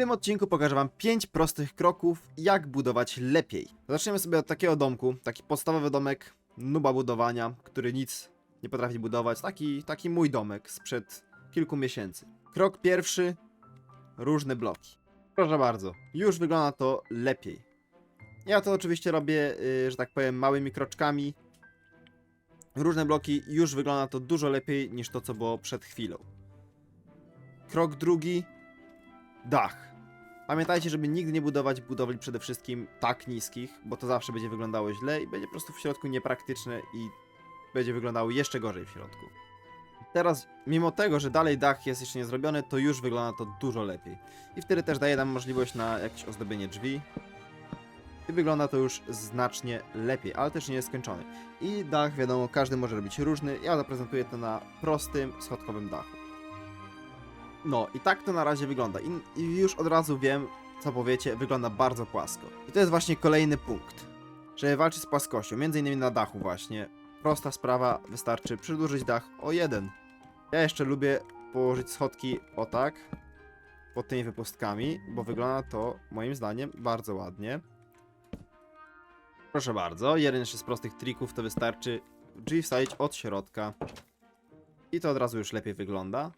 tym odcinku pokażę Wam 5 prostych kroków, jak budować lepiej. Zaczniemy sobie od takiego domku, taki podstawowy domek nuba budowania, który nic nie potrafi budować, taki, taki mój domek sprzed kilku miesięcy. Krok pierwszy, różne bloki. Proszę bardzo, już wygląda to lepiej. Ja to oczywiście robię, yy, że tak powiem, małymi kroczkami. Różne bloki, już wygląda to dużo lepiej niż to, co było przed chwilą. Krok drugi, dach. Pamiętajcie, żeby nigdy nie budować budowli przede wszystkim tak niskich, bo to zawsze będzie wyglądało źle i będzie po prostu w środku niepraktyczne i będzie wyglądało jeszcze gorzej w środku. Teraz, mimo tego, że dalej dach jest jeszcze nie zrobiony, to już wygląda to dużo lepiej. I wtedy też daje nam możliwość na jakieś ozdobienie drzwi. I wygląda to już znacznie lepiej, ale też nie jest skończony. I dach, wiadomo, każdy może robić różny. Ja zaprezentuję to na prostym, schodkowym dachu. No i tak to na razie wygląda. I, I już od razu wiem, co powiecie, wygląda bardzo płasko. I to jest właśnie kolejny punkt. Żeby walczyć z płaskością, między innymi na dachu właśnie. Prosta sprawa, wystarczy przedłużyć dach o jeden. Ja jeszcze lubię położyć schodki o tak, pod tymi wypustkami, bo wygląda to moim zdaniem bardzo ładnie. Proszę bardzo, jeden jeszcze z prostych trików to wystarczy drzwi wsadzić od środka. I to od razu już lepiej wygląda.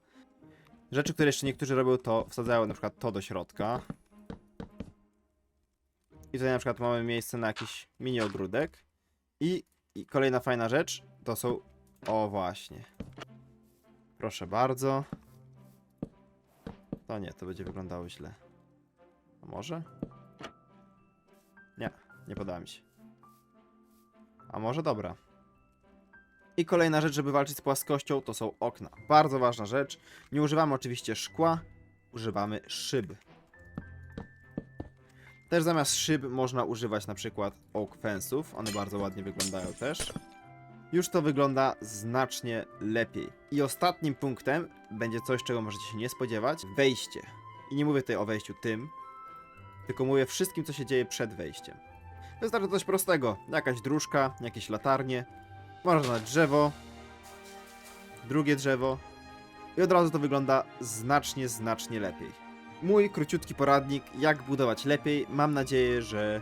Rzeczy, które jeszcze niektórzy robią, to wsadzają na przykład to do środka. I tutaj na przykład mamy miejsce na jakiś mini ogródek. I, I kolejna fajna rzecz to są. O, właśnie. Proszę bardzo. To nie, to będzie wyglądało źle. A może? Nie, nie podoba mi się. A może dobra. I kolejna rzecz, żeby walczyć z płaskością, to są okna. Bardzo ważna rzecz. Nie używamy oczywiście szkła, używamy szyb. Też zamiast szyb można używać na przykład oak fence'ów. One bardzo ładnie wyglądają też. Już to wygląda znacznie lepiej. I ostatnim punktem będzie coś, czego możecie się nie spodziewać. Wejście. I nie mówię tutaj o wejściu tym, tylko mówię wszystkim, co się dzieje przed wejściem. Wystarczy coś prostego. Jakaś dróżka, jakieś latarnie, można na drzewo, drugie drzewo i od razu to wygląda znacznie, znacznie lepiej. Mój króciutki poradnik, jak budować lepiej. Mam nadzieję, że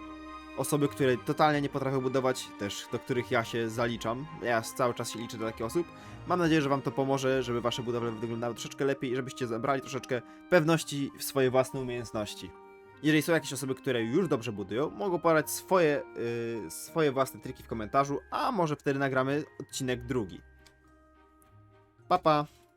osoby, które totalnie nie potrafią budować, też do których ja się zaliczam, ja cały czas się liczę do takich osób, mam nadzieję, że Wam to pomoże, żeby Wasze budowle wyglądały troszeczkę lepiej i żebyście zabrali troszeczkę pewności w swoje własne umiejętności. Jeżeli są jakieś osoby, które już dobrze budują, mogą podać swoje, yy, swoje własne triki w komentarzu, a może wtedy nagramy odcinek drugi. Pa pa!